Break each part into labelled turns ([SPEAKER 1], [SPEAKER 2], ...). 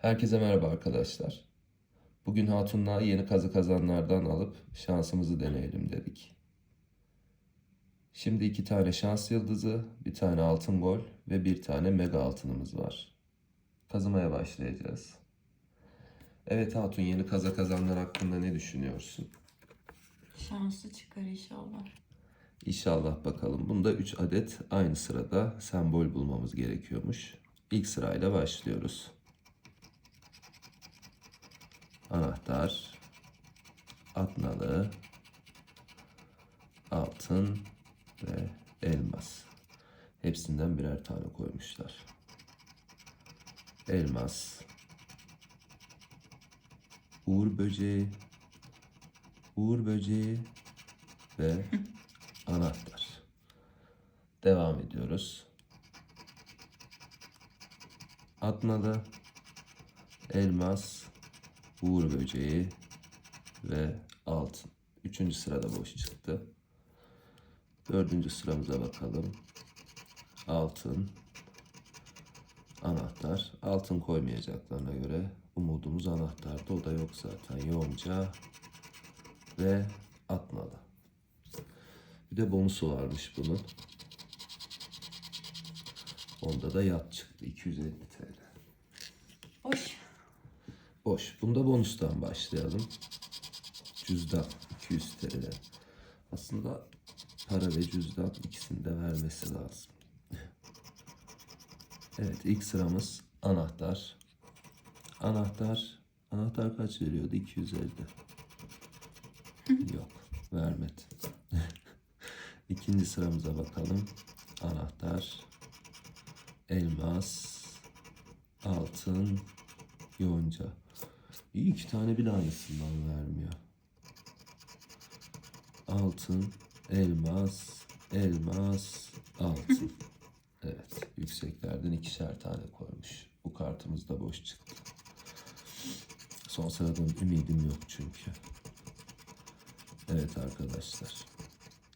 [SPEAKER 1] Herkese merhaba arkadaşlar. Bugün Hatun'la yeni kazı kazanlardan alıp şansımızı deneyelim dedik. Şimdi iki tane şans yıldızı, bir tane altın gol ve bir tane mega altınımız var. Kazımaya başlayacağız. Evet Hatun yeni kaza kazanlar hakkında ne düşünüyorsun?
[SPEAKER 2] Şanslı çıkar inşallah.
[SPEAKER 1] İnşallah bakalım. Bunda 3 adet aynı sırada sembol bulmamız gerekiyormuş. İlk sırayla başlıyoruz. Anahtar, atnalı, altın ve elmas. Hepsinden birer tane koymuşlar. Elmas, uğur böceği, uğur böceği ve anahtar. Devam ediyoruz. Atnalı, elmas, uğur böceği ve altın. Üçüncü sırada boş çıktı. Dördüncü sıramıza bakalım. Altın, anahtar. Altın koymayacaklarına göre umudumuz anahtarda. O da yok zaten. Yonca ve atnalı. Bir de bonusu varmış bunun. Onda da yat çıktı 250 TL.
[SPEAKER 2] Boş.
[SPEAKER 1] Boş. Bunda bonustan başlayalım. Cüzdan 200 TL. Aslında para ve cüzdan ikisini de vermesi lazım. Evet ilk sıramız anahtar. Anahtar. Anahtar kaç veriyordu? 250. Yok. Vermedi. İkinci sıramıza bakalım. Anahtar. Elmas. Altın. Yonca. İyi iki tane bir aynısından vermiyor. Altın, elmas, elmas, altın. evet, yükseklerden ikişer tane koymuş. Bu kartımız da boş çıktı. Son sıradan ümidim yok çünkü. Evet arkadaşlar.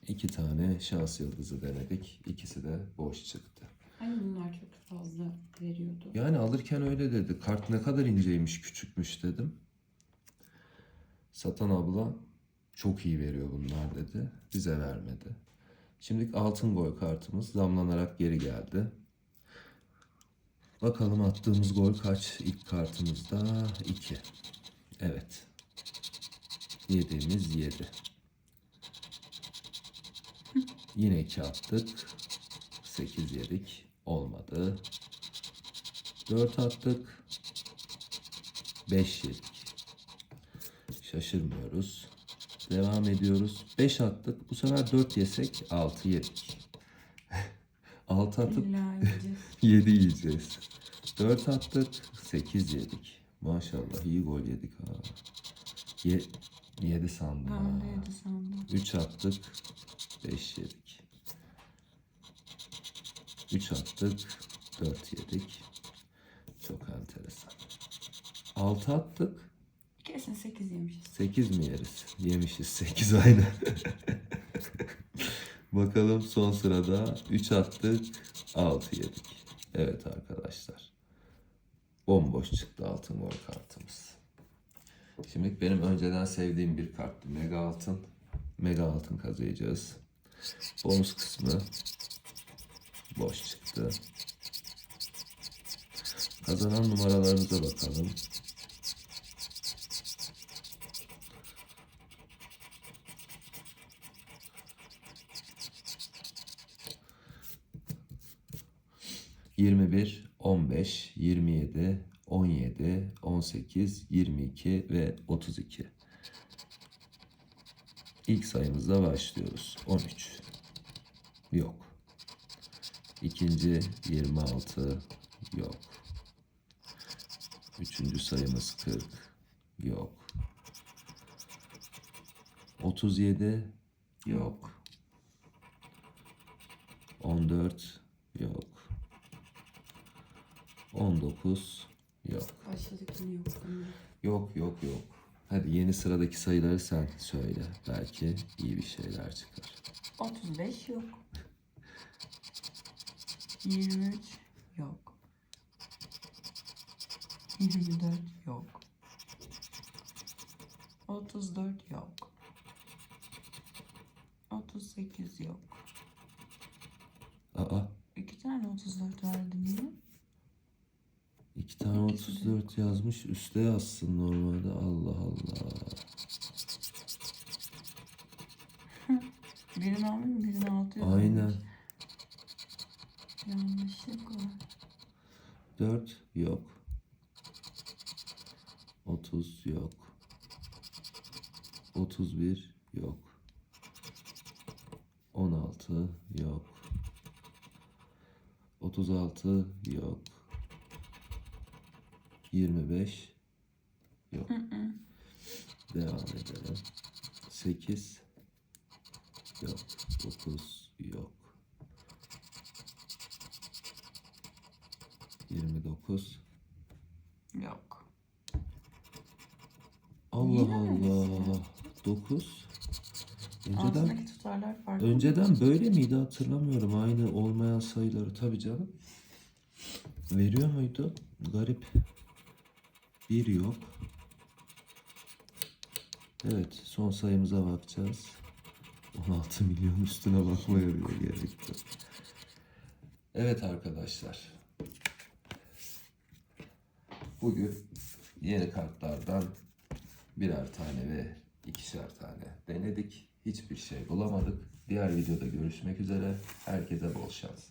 [SPEAKER 1] İki tane şans yıldızı denedik. İkisi de boş çıktı.
[SPEAKER 2] Hani bunlar çok fazla veriyordu.
[SPEAKER 1] Yani alırken öyle dedi. Kart ne kadar inceymiş, küçükmüş dedim. Satan abla çok iyi veriyor bunlar dedi. Bize vermedi. Şimdi altın gol kartımız zamlanarak geri geldi. Bakalım attığımız gol kaç? İlk kartımızda 2. Evet. Yediğimiz 7. Yine 2 attık. 8 yedik. Olmadı. 4 attık. 5 yedik. Şaşırmıyoruz. Devam ediyoruz. 5 attık. Bu sefer 4 yesek 6 yedik. 6 atıp
[SPEAKER 2] İlla yiyeceğiz.
[SPEAKER 1] 7 yiyeceğiz. 4 attık. 8 yedik. Maşallah iyi gol yedik ha. Ye 7 sandım ha.
[SPEAKER 2] Ben de yedi sandım.
[SPEAKER 1] 3 attık. 5 yedik. 3 attık. 4 yedik. Çok enteresan. 6 attık.
[SPEAKER 2] Kesin 8 yemişiz.
[SPEAKER 1] 8 mi yeriz? Yemişiz 8 aynı. Bakalım son sırada 3 attık. 6 yedik. Evet arkadaşlar. Bomboş çıktı altın gol kartımız. Şimdi benim önceden sevdiğim bir karttı. Mega altın. Mega altın kazıyacağız. Bonus kısmı Boş çıktı. Kazanan numaralarımıza bakalım. Yirmi bir, on beş, yirmi yedi, on yedi, on sekiz, yirmi iki ve otuz iki. İlk sayımızla başlıyoruz. On üç. 7, 26 yok. Üçüncü sayımız 40 yok. 37 yok. 14 yok. 19 yok.
[SPEAKER 2] Yok.
[SPEAKER 1] Yok yok yok. Hadi yeni sıradaki sayıları sen söyle. Belki iyi bir şeyler çıkar.
[SPEAKER 2] 35 yok. 23 yok. 24 yok. 34 yok. 38 yok.
[SPEAKER 1] Aa
[SPEAKER 2] İki tane 34 verdin yine.
[SPEAKER 1] iki tane
[SPEAKER 2] İkisi de
[SPEAKER 1] 34 yazmış. Üste yazsın normalde. Allah Allah.
[SPEAKER 2] Birini almış birini altı yok.
[SPEAKER 1] Aynen.
[SPEAKER 2] Yanlışlık var.
[SPEAKER 1] 4 yok. 30 yok. 31 yok. 16 yok. 36 yok. 25 yok.
[SPEAKER 2] Hı hı.
[SPEAKER 1] Devam edelim. 8 yok. 9 yok. 29
[SPEAKER 2] Yok.
[SPEAKER 1] Allah
[SPEAKER 2] mi
[SPEAKER 1] Allah. 9 Önceden
[SPEAKER 2] Altındaki tutarlar farklı.
[SPEAKER 1] önceden böyle miydi hatırlamıyorum. Aynı olmayan sayıları tabii canım. Veriyor muydu? Garip. 1 yok. Evet, son sayımıza bakacağız. 16 milyon üstüne bakmaya bile gerek yok. Evet arkadaşlar. Bugün yeni kartlardan birer tane ve ikişer tane denedik. Hiçbir şey bulamadık. Diğer videoda görüşmek üzere. Herkese bol şans.